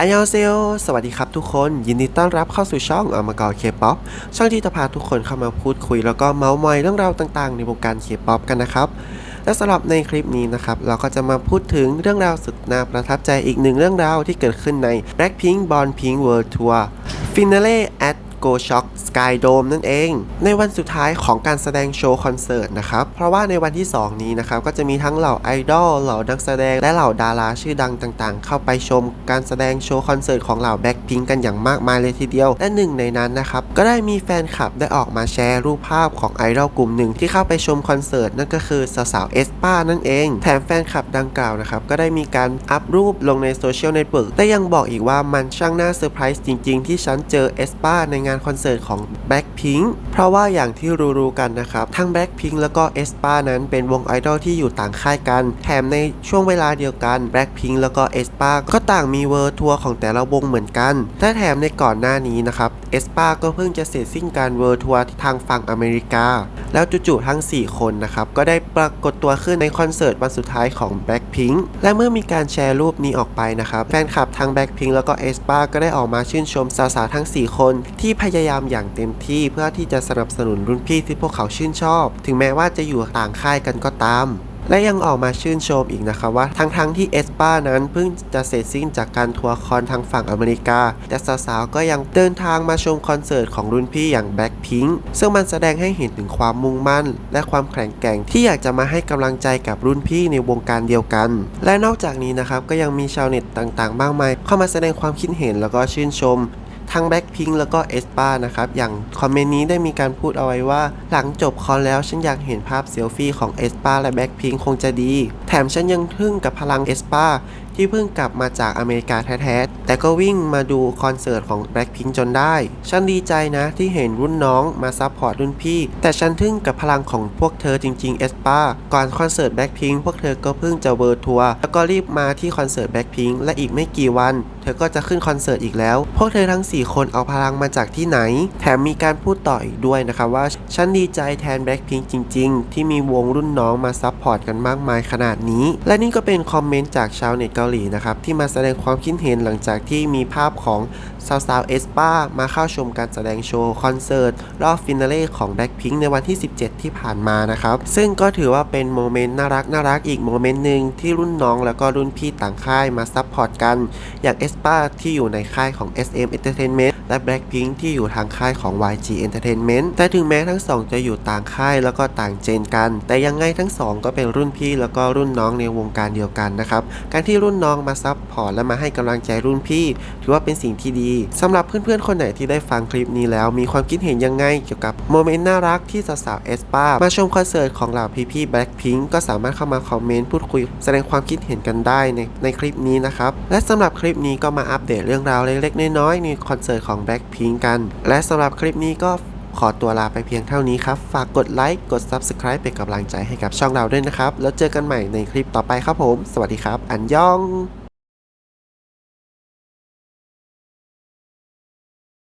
อายองเซลสวัสดีครับทุกคน ยินดีต้อนรับเข้าสู่ช่องอมกอเคป๊อปช่องที่จะพาทุกคนเข้ามาพูดคุย แล้วก็เมาส์มอยเรื่องราวต่างๆ ในวงการเคป๊อปกันนะครับ และสำหรับในคลิปนี้นะครับ เราก็จะมาพูดถึงเรื่องราวสุดน่าประทับใจอีกหนึ่งเรื่องราวที่เกิดขึ้นใน Blackpink Born Pink World Tour Finale at Go Shock Sky Dome นั่นเอง ในวันสุดท้ายของการแสดงโชว์คอนเสิร์ตนะครับ เพราะว่าในวันที่ 2 นี้นะครับ ก็จะมีทั้งเหล่าไอดอลเหล่านักแสดงและเหล่าดาราชื่อดังต่างๆ เข้าไปชมการแสดงโชว์คอนเสิร์ตของเหล่าแบ็คพิงกันอย่างมากมายเลยทีเดียว และหนึ่งในนั้นนะครับ ก็ได้มีแฟนคลับได้ออกมาแชร์รูปภาพของไอดอลกลุ่มหนึ่งที่เข้าไปชมคอนเสิร์ตนั่นก็คือสาวๆเอสปานั่นเอง แถมแฟนคลับดังกล่าวนะครับก็ได้มีการอัพรูปลงในโซเชียลเน็ตเวิร์กแต่ยังบอกอีกว่ามันช่างน่าเซอร์ไพรส์จริง ๆ ที่ฉันเจอเอสปาในงานคอนเสิร์ตของ Blackpink เพราะว่าอย่างที่รู้ๆกันนะครับ ทั้ง Blackpink แล้วก็เอสปานั้นเป็นวงไอดอลที่อยู่ต่างค่ายกัน แถมในช่วงเวลาเดียวกัน Blackpink แล้วก็เอสปาก็ต่างมีเวิร์ทัวร์ของแต่ละวงเหมือนกันและแถมในก่อนหน้านี้นะครับเอสปาก็เพิ่งจะเสร็จสิ้นการเวิร์ทัวร์ทางฝั่งอเมริกาแล้วจู่ๆทั้ง 4 คนนะครับ ก็ได้ปรากฏตัวขึ้นในคอนเสิร์ตวันสุดท้ายของ Blackpink และเมื่อมีการแชร์รูปนี้ออกไปนะครับ แฟนคลับทั้ง Blackpink แล้วก็เอสปาก็ได้ออกมาชื่นชมสาวๆทั้ง 4 คน ที่พยายามอย่างเต็มที่เพื่อที่จะสนับสนุนรุ่นพี่ที่พวกเขาชื่นชอบ ถึงแม้ว่าจะอยู่ต่างค่ายกันก็ตาม และยังออกมาชื่นชมอีกนะครับว่า ทั้งทั้งๆที่เอสปานั้นเพิ่งจะเสร็จสิ้นจากการทัวร์คอนทางฝั่งอเมริกา แต่สาวๆก็ยังเดินทางมาชมคอนเสิร์ตของรุ่นพี่อย่าง Blackpink ซึ่งมันแสดงให้เห็นถึงความมุ่งมั่น และความแข็งแกร่งที่อยากจะมาให้กำลังใจกับรุ่นพี่ในวงการเดียวกัน และนอกจากนี้นะครับก็ยังมีชาวเน็ตต่างๆมากมายเข้ามาแสดงความคิดเห็นแล้วก็ชื่นชม ทั้ง Blackpink แล้วก็เอสปานะครับ อย่างคอมเมนต์นี้ได้มีการพูดเอาไว้ว่า หลังจบคอนแล้วฉันอยากเห็นภาพเซลฟี่ของเอสปาและ Blackpink คงจะดี แถมฉันยังทึ่งกับพลังเอสปา ที่เพิ่งกลับมาจากอเมริกาแท้ๆ แต่ก็วิ่งมาดูคอนเสิร์ตของ Blackpink จนได้ ฉันดีใจนะที่เห็นรุ่นน้องมาซัพพอร์ตรุ่นพี่ แต่ฉันทึ่งกับพลังของพวกเธอจริงๆ เอสปาก่อนคอนเสิร์ต Blackpink พวกเธอก็เพิ่งจะเวิร์ทัวร์แล้วก็รีบมาที่คอนเสิร์ต Blackpink และอีกไม่กี่วัน เธอก็จะขึ้นคอนเสิร์ตอีกแล้ว พวกเธอทั้ง 4 คนเอาพลังมาจากที่ไหน แถมมีการพูดต่ออีกด้วยนะครับว่า ฉันดีใจแทน Blackpink จริง ๆ ที่มีวงรุ่นน้องมาซัพพอร์ตกันมากมายขนาดนี้ และนี่ก็เป็นคอมเมนต์จากชาวเน็ตเกาหลีนะครับที่มาแสดงความคิดเห็นหลังจากที่มีภาพของสาวๆเอสปามาเข้าชมการแสดงโชว์คอนเสิร์ตรอบฟินาเล่ของ Blackpink ในวันที่ 17 ที่ผ่านมานะครับ ซึ่งก็ถือว่าเป็นโมเมนต์น่ารักน่ารักอีกโมเมนต์หนึ่งที่รุ่นน้องแล้วก็รุ่นพี่ต่างค่ายมาซัพพอร์ตกัน อย่างเอสปาที่อยู่ในค่ายของ SM Entertainment และ Blackpink ที่อยู่ทางค่ายของ YG Entertainment แต่ถึงแม้ทั้งสองจะอยู่ต่างค่ายแล้วก็ต่างเจนกัน แต่ยังไงทั้งสองก็เป็นรุ่นพี่แล้วก็รุ่นน้องในวงการเดียวกันนะครับ การที่รุ่นน้องมาซัพพอร์ตและมาให้กำลังใจรุ่นพี่ ถือว่าเป็นสิ่งที่ดีสำหรับเพื่อนๆ คนไหนที่ได้ฟังคลิปนี้แล้ว มีความคิดเห็นยังไงเกี่ยวกับโมเมนต์น่ารักที่สาวๆเอสปามาชมคอนเสิร์ตของเหล่าพี่ๆ Blackpink ก็สามารถเข้ามาคอมเมนต์พูดคุย แสดงความคิดเห็นกันได้ในในคลิปนี้นะครับและสำหรับคลิปนี้ก็มาอัปเดตเรื่องราวเล็กๆน้อยๆในคอนเสิร์ตของ Blackpink กัน และสำหรับคลิปนี้ก็ขอตัวลาไปเพียงเท่านี้ครับ ฝากกดไลค์ กด Subscribe เป็นกำลังใจให้กับช่องเราด้วยนะครับ แล้วเจอกันใหม่ในคลิปต่อไปครับผม สวัสดีครับ อันยอง